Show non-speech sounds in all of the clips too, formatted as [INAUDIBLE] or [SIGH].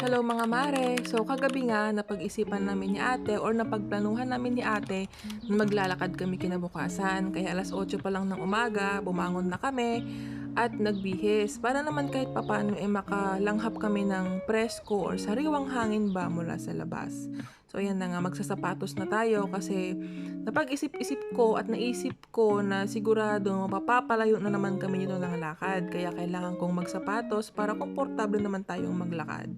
Hello mga mare! So kagabi nga napag-isipan namin ni ate or napagplanuhan namin ni ate na maglalakad kami kinabukasan. Kaya alas 8 pa lang ng umaga, bumangon na kami at nagbihis. Para naman kahit papano eh makalanghap kami ng presko or sariwang hangin ba mula sa labas. So ayan na nga, magsasapatos na tayo kasi napag-isip-isip ko at naisip ko na sigurado mapapapalayo na naman kami nito ng lakad. Kaya kailangan kong magsapatos para komportable naman tayong maglakad.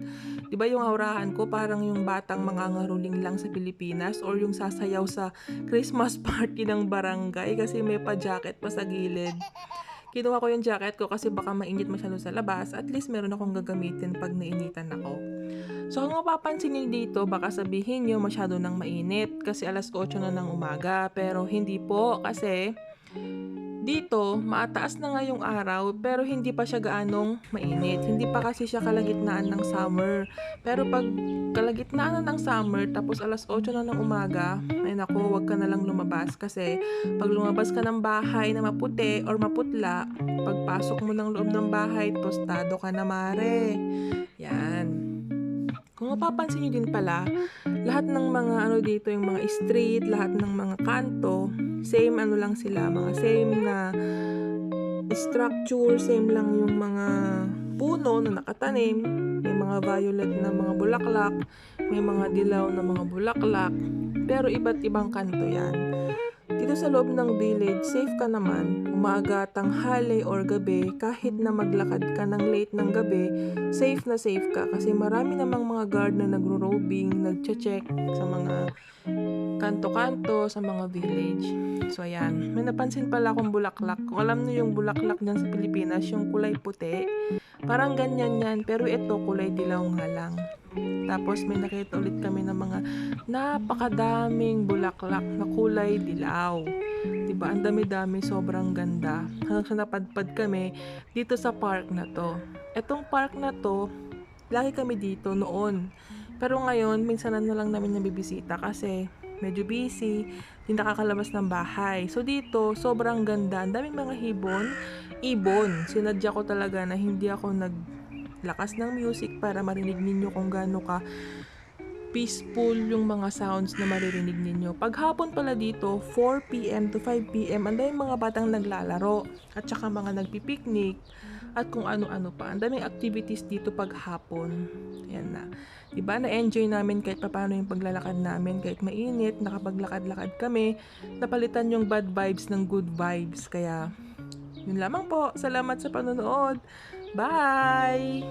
Ba yung haurahan ko parang yung batang mangangaruling lang sa Pilipinas or yung sasayaw sa Christmas [LAUGHS] party ng barangay kasi may pa-jacket pa sa gilid. Kinuha ko yung jacket ko kasi baka mainit masyado sa labas. At least meron akong gagamitin pag nainitan ako. So kung mapapansin niyo dito, baka sabihin niyo masyado nang mainit kasi alas 8 na ng umaga. Pero hindi po kasi dito, maataas na nga yung araw pero hindi pa siya gaanong mainit. Hindi pa kasi siya kalagitnaan ng summer. Pero pag kalagitnaan na ng summer tapos alas 8 na ng umaga, ay nako, wag ka na lang lumabas kasi pag lumabas ka ng bahay na maputi or maputla, pagpasok mo ng loob ng bahay, tostado ka na mare. Kung mapapansin nyo din pala, lahat ng mga ano dito, yung mga street, lahat ng mga kanto, same ano lang sila, mga same na structure, same lang yung mga puno na nakatanim, may mga violet na mga bulaklak, may mga dilaw na mga bulaklak, pero iba't ibang kanto yan. Dito sa loob ng village, safe ka naman. Umaga, tanghali or gabi, kahit na maglakad ka ng late ng gabi, safe na safe ka kasi marami namang mga guard na nagro-robing, nagche-check sa mga kanto-kanto sa mga village. So ayan, may napansin pala akong bulaklak. Kung alam niyo yung bulaklak dyan sa Pilipinas, yung kulay puti, parang ganyan yan, pero ito kulay dilaw nga lang. Tapos may nakita ulit kami ng mga napakadaming bulaklak na kulay dilaw. Diba? Ang dami-dami, sobrang ganda. Hanggang sa napadpad kami dito sa park na to. Etong park na to, lagi kami dito noon. Pero ngayon, minsan na lang namin nabibisita kasi medyo busy, hindi nakakalabas ng bahay. So dito, sobrang ganda. Ang daming mga hibon, ibon. Sinadya ko talaga na hindi ako nag lakas ng music para marinig ninyo kung gaano ka peaceful yung mga sounds na maririnig ninyo. Paghapon pala dito, 4pm to 5pm, ang daming mga batang naglalaro at saka mga nagpipiknik at kung ano-ano pa. Ang daming activities dito paghapon. Ayan na. Diba? Na-enjoy namin kahit paano yung paglalakad namin. Kahit mainit, nakapaglakad-lakad kami. Napalitan yung bad vibes ng good vibes. Kaya, yun lamang po. Salamat sa panonood. Bye!